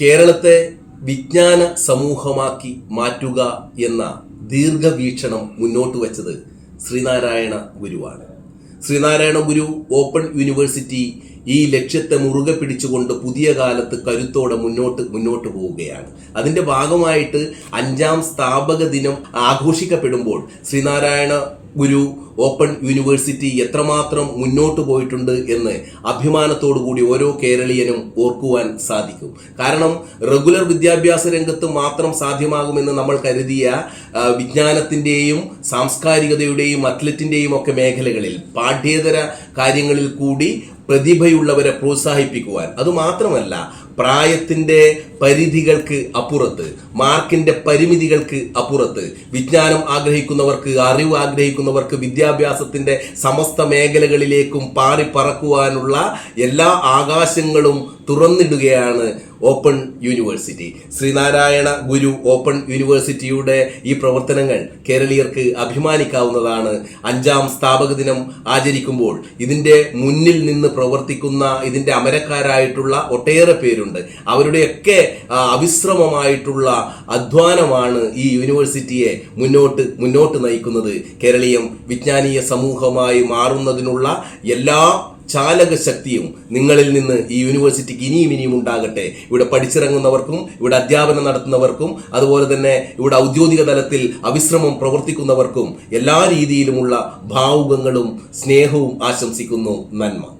കേരളത്തെ വിജ്ഞാന സമൂഹമാക്കി മാറ്റുക എന്ന ദീർഘവീക്ഷണം മുന്നോട്ട് വച്ചത് ശ്രീനാരായണ ഗുരുവാണ്. ശ്രീനാരായണ ഗുരു ഓപ്പൺ യൂണിവേഴ്സിറ്റി ഈ ലക്ഷ്യത്തെ മുറുകെ പിടിച്ചുകൊണ്ട് പുതിയ കാലത്ത് കരുത്തോടെ മുന്നോട്ട് മുന്നോട്ട് പോവുകയാണ്. അതിന്റെ ഭാഗമായിട്ട് അഞ്ചാം സ്ഥാപക ദിനം ആഘോഷിക്കപ്പെടുമ്പോൾ ശ്രീനാരായണ ഗുരു ഓപ്പൺ യൂണിവേഴ്സിറ്റി എത്രമാത്രം മുന്നോട്ട് പോയിട്ടുണ്ട് എന്ന് അഭിമാനത്തോടു കൂടി ഓരോ കേരളീയനും ഓർക്കുവാൻ സാധിക്കും. കാരണം റെഗുലർ വിദ്യാഭ്യാസ രംഗത്ത് മാത്രം സാധ്യമാകുമെന്ന് നമ്മൾ കരുതിയ വിജ്ഞാനത്തിന്റെയും സാംസ്കാരികതയുടെയും അത്ലറ്റിന്റെയും ഒക്കെ മേഖലകളിൽ പാഠ്യേതര കാര്യങ്ങളിൽ കൂടി പ്രതിഭയുള്ളവരെ പ്രോത്സാഹിപ്പിക്കുവാൻ. അതുമാത്രമല്ല പ്രായത്തിന്റെ പരിധികൾക്ക് അപ്പുറത്ത് മാർക്കിന്റെ പരിമിതികൾക്ക് അപ്പുറത്ത് വിജ്ഞാനം ആഗ്രഹിക്കുന്നവർക്ക് അറിവ് ആഗ്രഹിക്കുന്നവർക്ക് വിദ്യാഭ്യാസത്തിന്റെ സമസ്ത മേഖലകളിലേക്കും പാറി പറക്കുവാനുള്ള എല്ലാ ആകാശങ്ങളും തുറന്നിടുകയാണ് open university. Sreenarayana Guru open യൂണിവേഴ്സിറ്റിയുടെ ഈ പ്രവർത്തനങ്ങൾ കേരളീയർക്ക് അഭിമാനിക്കാവുന്നതാണ്. അഞ്ചാം സ്ഥാപക ദിനം ആചരിക്കുമ്പോൾ ഇതിന്റെ മുന്നിൽ നിന്ന് പ്രവർത്തിക്കുന്ന ഇതിന്റെ അമരക്കാരായിട്ടുള്ള ഒട്ടേറെ പേരുണ്ട്. അവരുടെയൊക്കെ അവിശ്രമമായിട്ടുള്ള അധ്വാനമാണ് ഈ യൂണിവേഴ്സിറ്റിയെ മുന്നോട്ട് മുന്നോട്ട് നയിക്കുന്നത്. കേരളീയം വിജ്ഞാനീയ സമൂഹമായി മാറുന്നതിനുള്ള എല്ലാ ചാലക ശക്തിയും നിങ്ങളിൽ നിന്ന് ഈ യൂണിവേഴ്സിറ്റിക്ക് ഇനിയും ഇനിയും ഉണ്ടാകട്ടെ. ഇവിടെ പഠിച്ചിറങ്ങുന്നവർക്കും ഇവിടെ അധ്യാപനം നടത്തുന്നവർക്കും അതുപോലെ തന്നെ ഇവിടെ ഔദ്യോഗിക തലത്തിൽ അവിശ്രമം പ്രവർത്തിക്കുന്നവർക്കും എല്ലാ രീതിയിലുമുള്ള ഭാവുകങ്ങളും സ്നേഹവും ആശംസിക്കുന്നു. നന്മ.